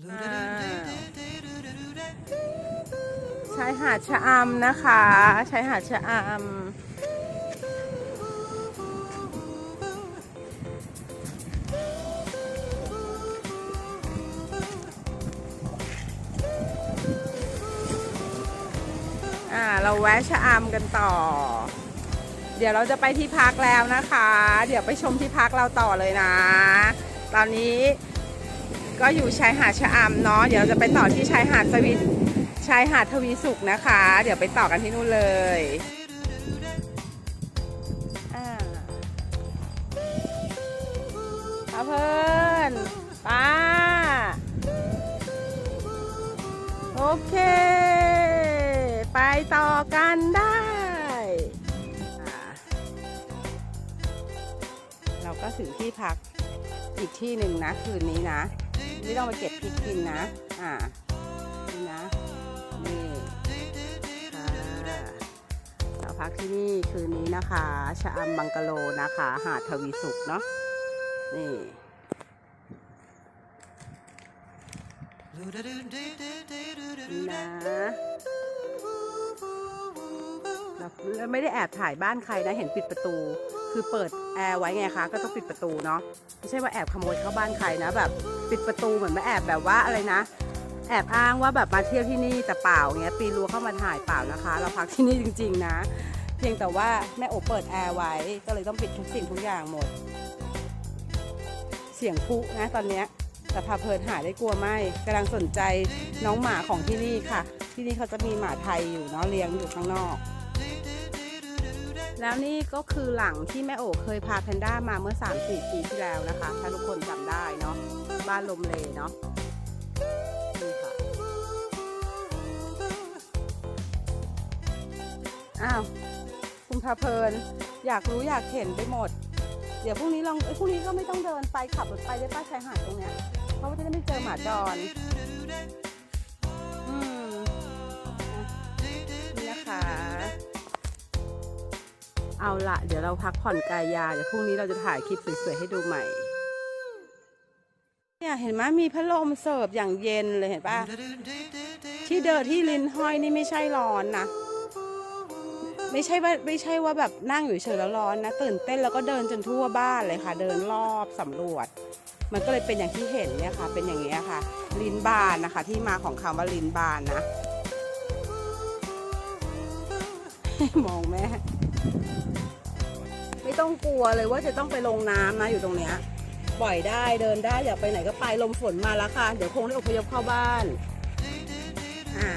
ชายหาดชะอำนะคะชายหาดชะอำอ่าเราแวะชะอำกันต่อ เดี๋ยวเราจะไปที่พักแล้วนะคะ เดี๋ยวไปชมที่พักเราต่อเลยนะ ตอนนี้ ก็อยู่ชายหาดชะอำเนาะเดี๋ยวจะไปต่อที่ชายหาดสวิตชายหาดทวีสุขนะคะ เดี๋ยวไปต่อกันที่นู่นเลยอ่าเอาเพื่อนป้าโอเค ไปต่อกันได้ เราก็ถึงที่พักอีกที่หนึ่งนะ คืนนี้นะ ไม่ต้องไปเก็บพริกกินนะ อ่า นี่นะ นี่ค่ะเราพักที่นี่คืนนี้นะคะชะอำบังกะโลนะคะ หาดทวีสุขเนาะ นี่นะเราไม่ได้แอบถ่ายบ้านใครนะ เห็นปิดประตู คือเปิดแอร์ไว้ไงคะ ก็ต้องปิดประตูเนาะ ไม่ใช่ว่าแอบขโมยเข้าบ้านใครนะแบบ ปิดประตูเหมือนมาแอบแบบว่าอะไรนะ แอบอ้างว่าแบบมาเที่ยวที่นี่แต่เปล่าเงี้ยปีนรั้วเข้ามาถ่ายเปล่านะคะ เราพักที่นี่จริง ๆ นะ เพียงแต่ว่าแม่โอเปิดแอร์ไว้ก็เลยต้องปิดทุกสิ่งทุกอย่างหมด เสียงพุนะตอนเนี้ยแต่พาเพลินหาได้กลัวไหมกำลังสนใจน้องหมาของที่นี่ค่ะ ที่นี่เขาจะมีหมาไทยอยู่เนาะเลี้ยงอยู่ข้างนอก แล้วนี่ก็คือหลังที่แม่โอเคยพาแพนด้ามาเมื่อ 3-4 ปีที่แล้วนะคะ ถ้าทุกคนจำได้เนาะ บ้านลมเลเนาะนี่ค่ะอ้าวคุณพาเพลิน อยากรู้อยากเห็นไปหมด เดี๋ยวพรุ่งนี้ลองเอ้พรุ่งนี้ก็ไม่ต้องเดินไปขับรถไปได้ป้าชายหาดตรงเนี้ยเพราะว่าจะได้ไม่เจอหมาจรอืมนี่นะคะเอาละเดี๋ยวเราพักผ่อนกายยา เดี๋ยวพรุ่งนี้เราจะถ่ายคลิปสวยๆให้ดูใหม่ เนี่ยเห็นไหมมีพัดลมเสิร์ฟอย่างเย็นเลยเห็นปะที่เดินที่ลินห้อยนี่ไม่ใช่ร้อนนะไม่ใช่ว่าไม่ใช่ว่าแบบนั่งอยู่เฉยแล้วร้อนนะตื่นเต้นแล้วก็เดินจนทั่วบ้านเลยค่ะ เดินรอบสำรวจ มันก็เลยเป็นอย่างที่เห็นเนี่ยค่ะ เป็นอย่างนี้ยค่ะ ลินบานนะคะ ที่มาของคำว่าลินบานนะมองแม่ไม่ต้องกลัวเลยว่าจะต้องไปลงน้ำนะอยู่ตรงเนี้ย ปล่อยได้เดินได้อยากไปไหนก็ไปลมฝนมาแล้วค่ะ เดี๋ยวคงได้อพยพเข้าบ้านอ่า